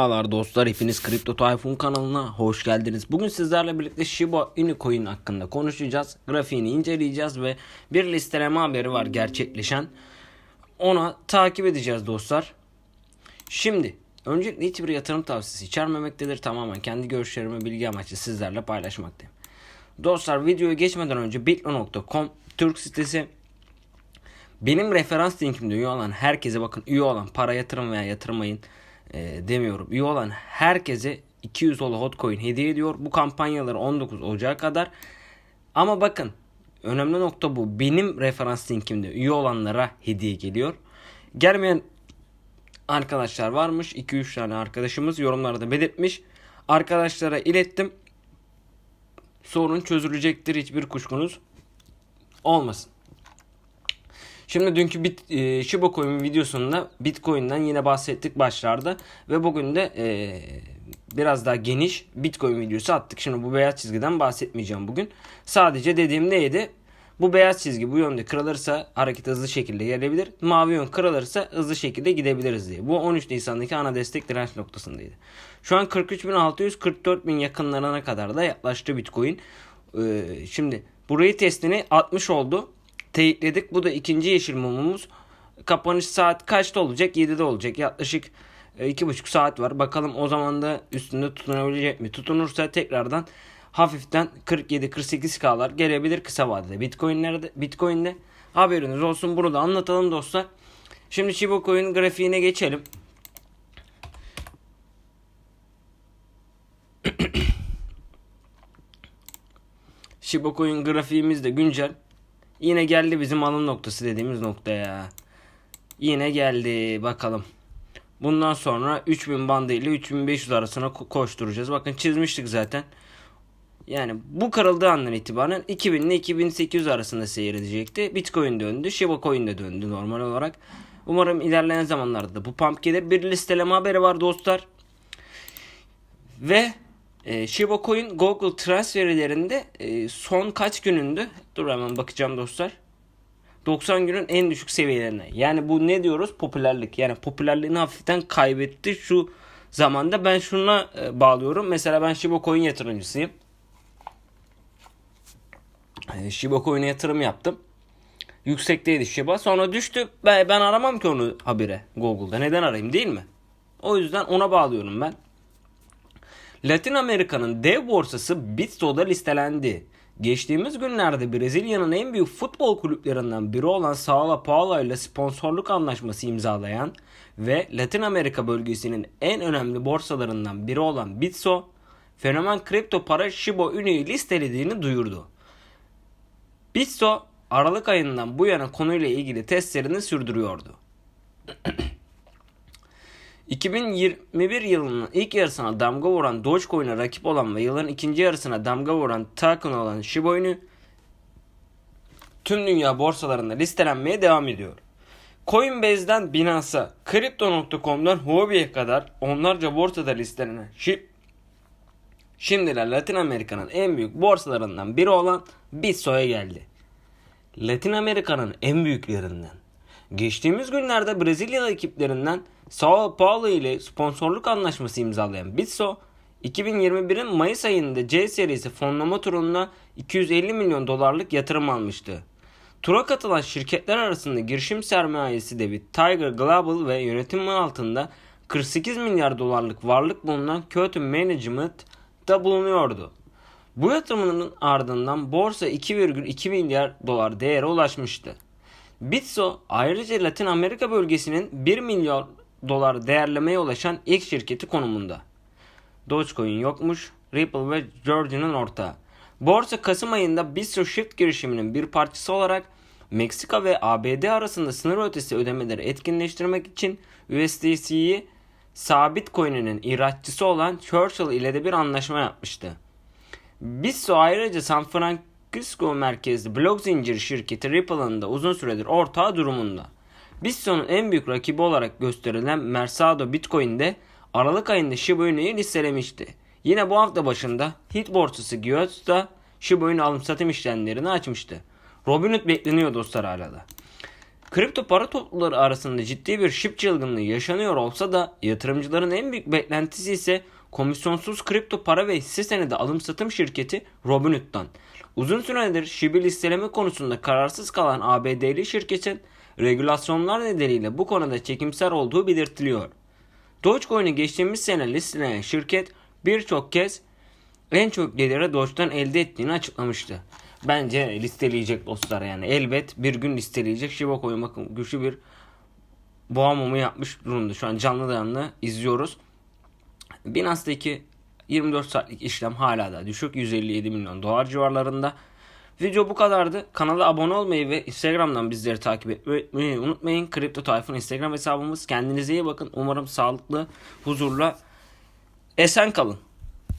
Merhabalar dostlar hepiniz Kripto Tayfun kanalına hoş geldiniz. Bugün sizlerle birlikte Shiba Inu coin hakkında konuşacağız. Grafiğini inceleyeceğiz ve bir listeleme haberi var gerçekleşen. Ona takip edeceğiz dostlar. Şimdi öncelikle hiçbir yatırım tavsiyesi içermemektedir. Tamamen kendi görüşlerimi bilgi amaçlı sizlerle paylaşmaktayım. Dostlar videoya geçmeden önce bitlo.com Türk sitesi benim referans linkimde üye olan herkese bakın üye olan para yatırım veya yatırmayın e, demiyorum. Üye olan herkese 200 dolar hotcoin hediye ediyor. Bu kampanyaları 19 Ocak'a kadar. Ama bakın önemli nokta bu. Benim referans linkimde üye olanlara hediye geliyor. Gelmeyen arkadaşlar varmış. 2-3 tane arkadaşımız yorumlarda belirtmiş. Arkadaşlara ilettim. Sorun çözülecektir. Hiçbir kuşkunuz olmasın. Şimdi dünkü bit, e, Shiba Coin videosunda Bitcoin'den yine bahsettik başlarda ve bugün de e, biraz daha geniş Bitcoin videosu attık. Şimdi bu beyaz çizgiden bahsetmeyeceğim bugün. Sadece dediğim neydi? Bu beyaz çizgi bu yönde kırılırsa hareket hızlı şekilde gelebilir. Mavi yön kırılırsa hızlı şekilde gidebiliriz diye. Bu 13 Nisan'daki ana destek direnç noktasındaydı. Şu an 43.600 44.000 yakınlarına kadar da yaklaştı Bitcoin. Ee, şimdi burayı testini 60 oldu teyitledik. Bu da ikinci yeşil mumumuz. Kapanış saat kaçta olacak? 7'de olacak. Yaklaşık e, iki buçuk saat var. Bakalım o zaman da üstünde tutunabilecek mi? Tutunursa tekrardan hafiften 47-48K'lar gelebilir kısa vadede. Bitcoin'lerde Bitcoin'de haberiniz olsun. Bunu da anlatalım dostlar. Şimdi Shiba Coin grafiğine geçelim. Shiba Coin grafiğimiz de güncel. Yine geldi bizim alım noktası dediğimiz noktaya. Yine geldi bakalım. Bundan sonra 3000 bandı ile 3500 arasına ko- koşturacağız. Bakın çizmiştik zaten. Yani bu kırıldığı andan itibaren 2000 ile 2800 arasında seyredecekti. Bitcoin döndü. Shiba Coin de döndü normal olarak. Umarım ilerleyen zamanlarda da bu pump gelir. Bir listeleme haberi var dostlar. Ve e, Shiba Coin Google Trends verilerinde e, son kaç günündü? Dur hemen bakacağım dostlar. 90 günün en düşük seviyelerine. Yani bu ne diyoruz? Popülerlik. Yani popülerliğini hafiften kaybetti şu zamanda. Ben şuna e, bağlıyorum. Mesela ben Shiba Coin yatırımcısıyım. E, Shiba Coin'e yatırım yaptım. Yüksekteydi Shiba. Sonra düştü. Ben, ben aramam ki onu habire Google'da. Neden arayayım değil mi? O yüzden ona bağlıyorum ben. Latin Amerika'nın dev borsası Bitso'da listelendi. Geçtiğimiz günlerde Brezilya'nın en büyük futbol kulüplerinden biri olan Sao Paulo ile sponsorluk anlaşması imzalayan ve Latin Amerika bölgesinin en önemli borsalarından biri olan Bitso, fenomen kripto para Shiba Inu'yu listelediğini duyurdu. Bitso, Aralık ayından bu yana konuyla ilgili testlerini sürdürüyordu. 2021 yılının ilk yarısına damga vuran Dogecoin'e rakip olan ve yılın ikinci yarısına damga vuran token olan Shiba Inu tüm dünya borsalarında listelenmeye devam ediyor. Coinbase'den Binance'a, Crypto.com'dan Huobi'ye kadar onlarca borsada listelenen Shib Şimdiler Latin Amerika'nın en büyük borsalarından biri olan Bitso'ya geldi. Latin Amerika'nın en büyüklerinden. Geçtiğimiz günlerde Brezilya ekiplerinden Sao Paulo ile sponsorluk anlaşması imzalayan Bitso, 2021'in Mayıs ayında C serisi fonlama turunda 250 milyon dolarlık yatırım almıştı. Tura katılan şirketler arasında girişim sermayesi devi Tiger Global ve yönetimi altında 48 milyar dolarlık varlık bulunan Curtin Management da bulunuyordu. Bu yatırımının ardından borsa 2,2 milyar dolar değere ulaşmıştı. Bitso ayrıca Latin Amerika bölgesinin 1 milyar dolar değerlemeye ulaşan ilk şirketi konumunda. Dogecoin yokmuş, Ripple ve Georgia'nın ortağı. Borsa Kasım ayında Bitso Shift girişiminin bir parçası olarak Meksika ve ABD arasında sınır ötesi ödemeleri etkinleştirmek için USDC'yi sabit coin'inin ihraççısı olan Churchill ile de bir anlaşma yapmıştı. Bitso ayrıca San Francisco merkezli blok zinciri şirketi Ripple'ın da uzun süredir ortağı durumunda. Bitso'nun en büyük rakibi olarak gösterilen Mercado Bitcoin'de Aralık ayında Shiba Inu'yu listelemişti. Yine bu hafta başında hit borsası Giot da Shiba Inu alım satım işlemlerini açmıştı. Robinhood bekleniyor dostlar hala da. Kripto para topluluğu arasında ciddi bir şip çılgınlığı yaşanıyor olsa da yatırımcıların en büyük beklentisi ise komisyonsuz kripto para ve hisse senedi alım satım şirketi Robinhood'dan. Uzun süredir şibi listeleme konusunda kararsız kalan ABD'li şirketin regülasyonlar nedeniyle bu konuda çekimser olduğu belirtiliyor. Dogecoin'i geçtiğimiz sene listeleyen şirket birçok kez en çok geliri Doge'dan elde ettiğini açıklamıştı. Bence listeleyecek dostlar yani. Elbet bir gün listeleyecek. Shiba Coin bakın güçlü bir boğa mumu yapmış durumda. Şu an canlı canlı izliyoruz. Binance'daki 24 saatlik işlem hala da düşük. 157 milyon dolar civarlarında. Video bu kadardı. Kanala abone olmayı ve Instagram'dan bizleri takip etmeyi unutmayın. Kripto Tayfun Instagram hesabımız. Kendinize iyi bakın. Umarım sağlıklı, huzurla esen kalın.